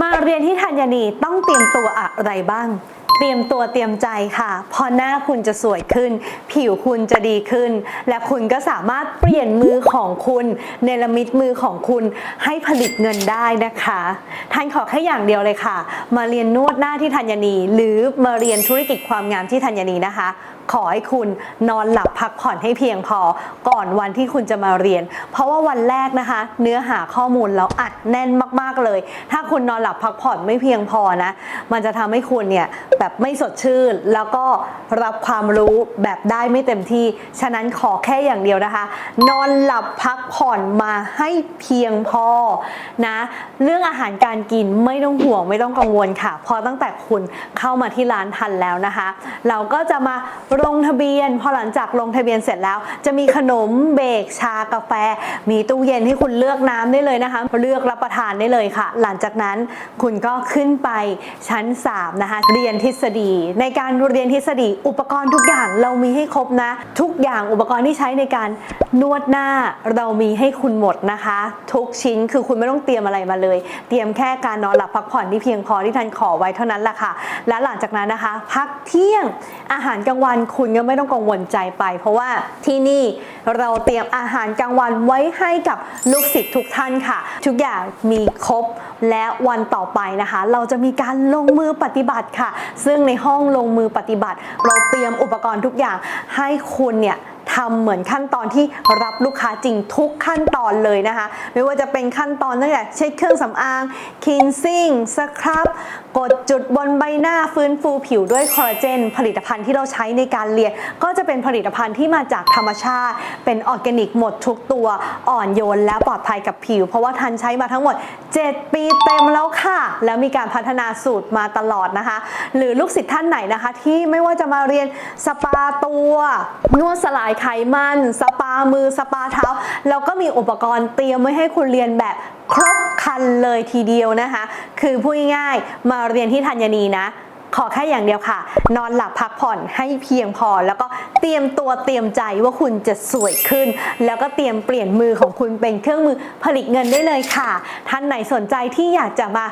มาเรียนที่ธัญนีต้องเตรียมตัวอะไรบ้าง เตรียมตัวเตรียมใจค่ะเพอหน้าคุณจะสวยขึ้น ผิวคุณจะดีขึ้น และคุณก็สามารถเปลี่ยนมือของคุณเนรมิตมือของคุณให้ผลิตเงินได้นะคะท่านขอแค่อย่างเดียวเลยค่ะ มาเรียนนวดหน้าที่ธัญนีหรือมาเรียนธุรกิจความงามที่ธัญนีนะคะ ขอให้คุณนอนหลับพักผ่อนให้เพียงพอก่อนวันที่คุณจะมาเรียน เพราะว่าวันแรกนะคะ เนื้อหาข้อมูลเราอัดแน่นมาก ๆเลย ถ้าคุณนอนหลับพักผ่อนไม่เพียงพอนะ มันจะทำให้คุณเนี่ยแบบไม่สดชื่น แล้วก็รับความรู้แบบได้ไม่เต็มที่ ฉะนั้นขอแค่อย่างเดียวนะคะ นอนหลับพักผ่อนมาให้เพียงพอนะ เรื่องอาหารการกินไม่ต้องห่วงไม่ต้องกังวลค่ะพราะตั้งแต่คุณเข้ามาที่ร้านทันแล้วนะคะ เราก็จะมาลงทะเบียน พอหลังจากลงทะเบียนเสร็จแล้ว จะมีขนมเบรกชากาแฟ มีตู้เย็นให้คุณเลือกน้ำได้เลยนะคะ เลือกรับประทานได้เลยค่ะ หลังจากนั้นคุณก็ขึ้นไปชั้น 3 นะคะ เรียนทฤษฎี ในการเรียนทฤษฎี อุปกรณ์ทุกอย่างเรามีให้ครบนะ ทุกอย่างอุปกรณ์ที่ใช้ในการนวดหน้าเรามีให้คุณหมดนะคะ ทุกชิ้นคือคุณไม่ต้องเตรียมอะไรมาเลย เตรียมแค่การนอนหลับพักผ่อนที่เพียงพอที่ท่านขอไว้เท่านั้นแหละค่ะ และหลังจากนั้นนะคะ พักเที่ยงอาหารกลางวันคุณก็ไม่ต้องกังวลใจไป เพราะว่าที่นี่เราเตรียมอาหารกลางวันไว้ให้กับลูกศิษย์ทุกท่านค่ะ ทุกอย่างมีครบและวันต่อไปนะคะ เราจะมีการลงมือปฏิบัติค่ะ ซึ่งในห้องลงมือปฏิบัติ เราเตรียมอุปกรณ์ทุกอย่างให้คุณเนี่ย ทำเหมือนขั้นตอนที่รับลูกค้าจริงทุกขั้นตอนเลยนะคะ ไม่ว่าจะเป็นขั้นตอนตั้งแต่เช็คเครื่องสำอาง cleansing สครับ กดจุดบนใบหน้าฟื้นฟูผิวด้วยคอลลาเจน ผลิตภัณฑ์ที่เราใช้ในการเรียน ก็จะเป็นผลิตภัณฑ์ที่มาจากธรรมชาติ เป็นออร์แกนิกหมดทุกตัวอ่อนโยน และปลอดภัยกับผิว เพราะว่าทันใช้มาทั้งหมด 7 ปีเต็มแล้วค่ะ แล้วมีการพัฒนาสูตรมาตลอดนะคะ หรือลูกศิษย์ท่านไหนนะคะ ที่ไม่ว่าจะมาเรียนสปาตัวนวดสลายไขมัน สปามือสปาเท้า แล้วก็มีอุปกรณ์เตรียมไว้ให้คุณเรียนแบบครบคันเลยทีเดียวนะคะ คือพูดง่ายๆมาเรียนที่ธัญนีนะขอแค่อย่างเดียวค่ะ นอนหลับพักผ่อนให้เพียงพอ แล้วก็เตรียมตัวเตรียมใจว่าคุณจะสวยขึ้น แล้วก็เตรียมเปลี่ยนมือของคุณเป็นเครื่องมือผลิตเงินได้เลยค่ะ ท่านไหนสนใจที่อยากจะมา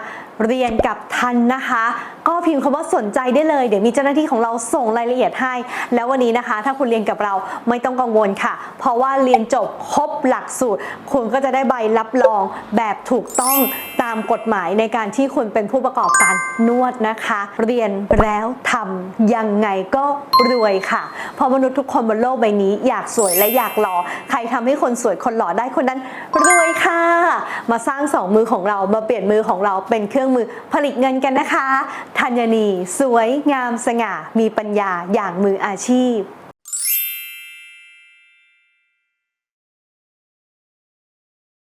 เรียนกับทันนะคะ ก็พิมพ์คำว่าสนใจได้เลย เดี๋ยวมีเจ้าหน้าที่ของเราส่งรายละเอียดให้ แล้ววันนี้นะคะ ถ้าคุณเรียนกับเราไม่ต้องกังวลค่ะ เพราะว่าเรียนจบครบหลักสูตร คุณก็จะได้ใบรับรองแบบถูกต้องตามกฎหมายในการที่คุณเป็นผู้ประกอบการนวดนะคะ เรียนแล้วทำยังไงก็รวยค่ะ เพราะมนุษย์ทุกคนบนโลกใบนี้ อยากสวยและอยากหล่อใครทำให้คนสวยคนหล่อได้คนนั้นรวยค่ะ มาสร้างสองมือของเรามาเปลี่ยนมือของเราเป็นเครื่องมือผลิตเงินกันนะคะธัญนี สวยงามสง่ามีปัญญาอย่างมืออาชีพ